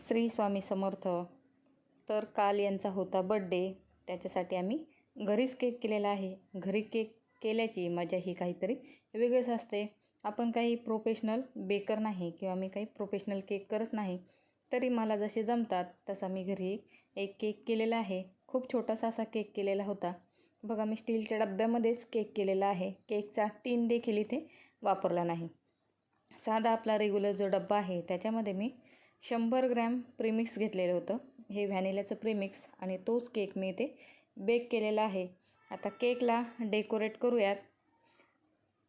श्री स्वामी समर्थ. तर काल यांचा होता बड्डे त्याच्यासाठी आम्ही घरीच केक केलेला आहे. घरी केक केल्याची मजा ही काहीतरी वेगळीच असते. आपण काही प्रोफेशनल बेकर नाही किंवा मी काही प्रोफेशनल केक करत नाही तरी मला जसे जमतात तसा मी घरी एक केक केलेला आहे. खूप छोटासा असा केक केलेला होता. बघा मी स्टीलच्या डब्यामध्येच केक केलेला आहे. केकचा टीन देखील इथे वापरला नाही. साधा आपला रेग्युलर जो डब्बा आहे त्याच्यामध्ये मी शंभर ग्रॅम प्रीमिक्स घेतलेलं होतं. हे व्हॅनिलाचं प्रीमिक्स आणि तोच केक मी इथे बेक केलेला आहे. आता केकला डेकोरेट करूयात.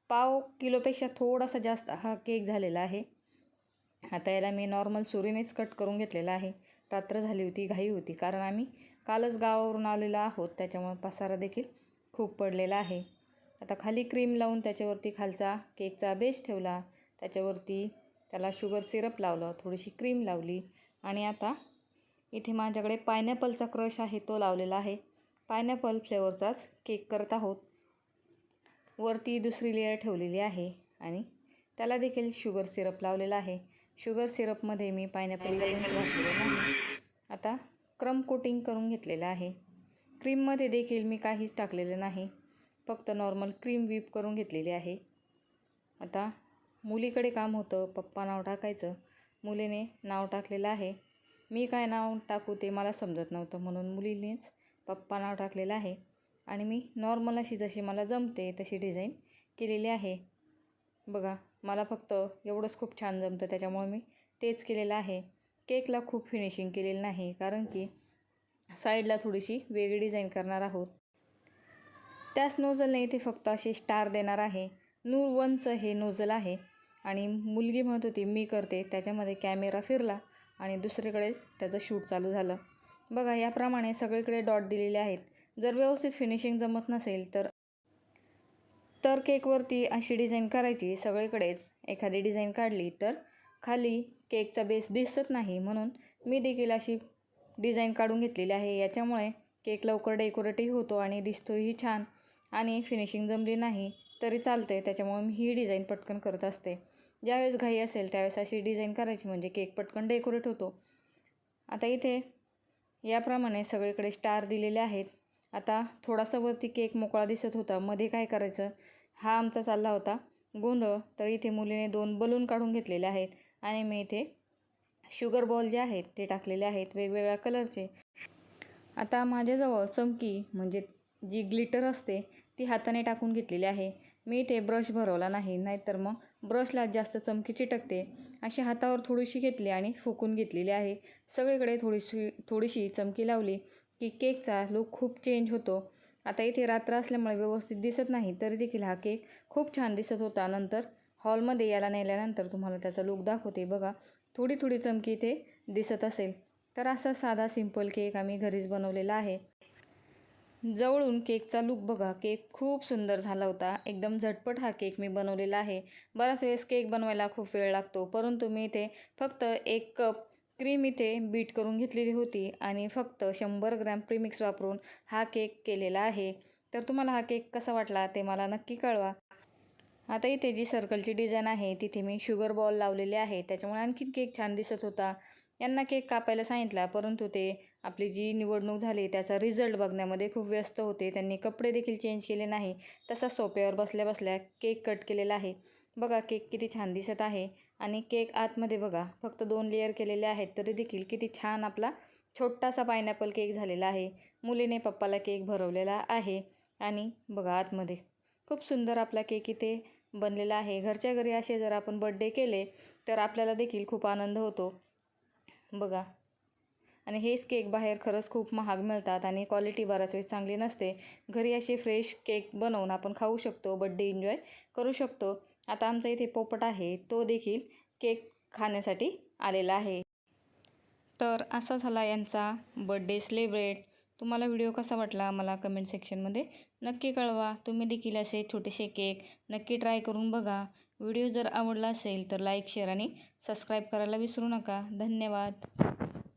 पाव किलोपेक्षा थोडासा जास्त हा केक झालेला आहे. आता याला मी नॉर्मल सुरीनेच कट करून घेतलेला आहे. रात्र झाली होती घाई होती कारण आम्ही कालच गावावरून आलेलो आहोत. त्याच्यामुळे पसारा देखील खूप पडलेला आहे. आता खाली क्रीम लावून त्याच्यावरती खालचा केकचा बेस ठेवला. त्याच्यावरती त्याला शुगर सिरप लावलं थोडीशी क्रीम लावली आणि आता इथे माझ्याकडे पायनॅपलचा क्रश आहे तो लावलेला आहे. पायनॅपल फ्लेवरचाच केक करत आहोत. वरती दुसरी लेअर ठेवलेली आहे आणि त्याला देखील शुगर सिरप लावलेला आहे. शुगर सिरपमध्ये मी पायनॅपल एसेन्स घातलेलं नाही आता क्रम कोटिंग करून घेतलेलं आहे. क्रीममध्ये देखील मी काहीच टाकलेलं नाही. फक्त नॉर्मल क्रीम व्हीप करून घेतलेली आहे. आता मुलीकडे काम होतं पप्पा नाव टाकायचं. मुलीने नाव टाकलेलं आहे. मी काय नाव टाकू ते मला समजत नव्हतं. म्हणून मुलीनेच पप्पा नाव टाकलेलं आहे. आणि मी नॉर्मल अशी जशी मला जमते तशी डिझाईन केलेली आहे. बघा मला फक्त एवढंच खूप छान जमतं. त्याच्यामुळे मी तेच केलेलं आहे. केकला खूप फिनिशिंग केलेलं नाही कारण की साईडला थोडीशी वेगळी डिझाईन करणार आहोत. त्याच स्नोजलने इथे फक्त असे स्टार देणार आहे. नूरवनचं हे नोझल आहे आणि मुलगी म्हणत होती मी करते. त्याच्यामध्ये कॅमेरा फिरला आणि दुसरीकडेच त्याचं शूट चालू झालं. बघा याप्रमाणे सगळीकडे डॉट दिलेले आहेत. जर व्यवस्थित फिनिशिंग जमत नसेल तर तर केकवरती अशी डिझाईन करायची सगळीकडेच एखादी डिझाईन काढली तर खाली केकचा बेस दिसत नाही म्हणून मी देखील अशी डिझाईन काढून घेतलेली आहे. याच्यामुळे केक लवकर डेकोरेटही होतो आणि दिसतोही छान आणि फिनिशिंग जमली नाही. तरी चालते त्याच्यामुळे मी ही डिझाईन पटकन करत असते. ज्यावेळेस घाई असेल त्यावेळेस अशी डिझाईन करायची म्हणजे केक पटकन डेकोरेट होतो. आता इथे याप्रमाणे सगळीकडे स्टार दिलेले आहेत. आता थोडासा वरती केक मोकळा दिसत होता. मध्ये काय करायचं? हा आमचा चालला होता. गोंधळ. तर इथे मुलीने दोन बलून काढून घेतलेले आहेत आणि मी इथे शुगर बॉल जे आहेत ते टाकलेले आहेत वेगवेगळ्या कलरचे आता माझ्याजवळ चमकी म्हणजे जी ग्लिटर असते ती हाताने टाकून घेतलेली आहे. मी इथे ब्रश भरवला नाही नाहीतर मग ब्रशला जास्त चमकी चिटकते. अशी हातावर थोडीशी घेतली आणि फुकून घेतलेली आहे. सगळीकडे थोडीशी थोडीशी चमकी लावली की केकचा लुक खूप चेंज होतो. आता इथे रात्र असल्यामुळे व्यवस्थित दिसत नाही तरी देखील हा केक खूप छान दिसत होता. नंतर हॉलमध्ये याला नेल्यानंतर तुम्हाला त्याचा लुक दाखवते बघा. थोडी थोडी चमकी इथे दिसत असेल. तर असा साधा सिंपल केक आम्ही घरीच बनवलेला आहे. जवळून केकचा लुक बघा. केक खूप सुंदर झाला होता. एकदम झटपट हा केक मी बनवलेला आहे. बराच वेळेस केक बनवायला खूप वेळ लागतो परंतु मी इथे फक्त एक कप क्रीम इथे बीट करून घेतलेली होती आणि फक्त शंभर ग्रॅम प्रीमिक्स वापरून हा केक केलेला आहे. तर तुम्हाला हा केक कसा वाटला ते मला नक्की कळवा. आता इथे जी सर्कलची डिझाईन आहे तिथे मी शुगर बॉल लावलेले आहे. त्याच्यामुळे आणखीन केक छान दिसत होता. यांना केक कापायला सांगितला परंतु ते आपली जी निवडणूक झाली त्याचा रिझल्ट बघण्यामध्ये खूप व्यस्त होते. त्यांनी कपडे देखील चेंज केले नाही. तसा सोप्यावर बसल्या बसल्या केक कट केलेला आहे. बघा केक किती छान दिसत आहे. आणि केक आतमध्ये बघा फक्त दोन लेअर केलेले आहेत तरी देखील किती छान आपला छोटासा पायनॅपल केक झालेला आहे. मुलीने पप्पाला केक भरवलेला आहे. आणि बघा आतमध्ये खूप सुंदर आपला केक इथे बनलेला आहे. घरच्या घरी असे जर आपण बड्डे केले तर आपल्याला देखील खूप आनंद होतो. बघा. आणि हेच केक बाहेर खरंच खूप महाग मिळतात आणि क्वालिटी बराच वेळेस चांगली नसते. घरी असे फ्रेश केक बनवून आपण खाऊ शकतो बड्डे एन्जॉय करू शकतो. आता आमचा इथे पोपट आहे. तो देखील केक खाण्यासाठी आलेला आहे. तर असा झाला यांचा बड्डे सेलिब्रेट तुम्हाला व्हिडिओ कसा वाटला मला कमेंट सेक्शनमध्ये नक्की कळवा. तुम्ही देखील असे छोटेसे केक नक्की ट्राय करून बघा. व्हिडिओ जर आवडला असेल तर लाईक शेअर आणि सबस्क्राईब करायला विसरू नका. धन्यवाद.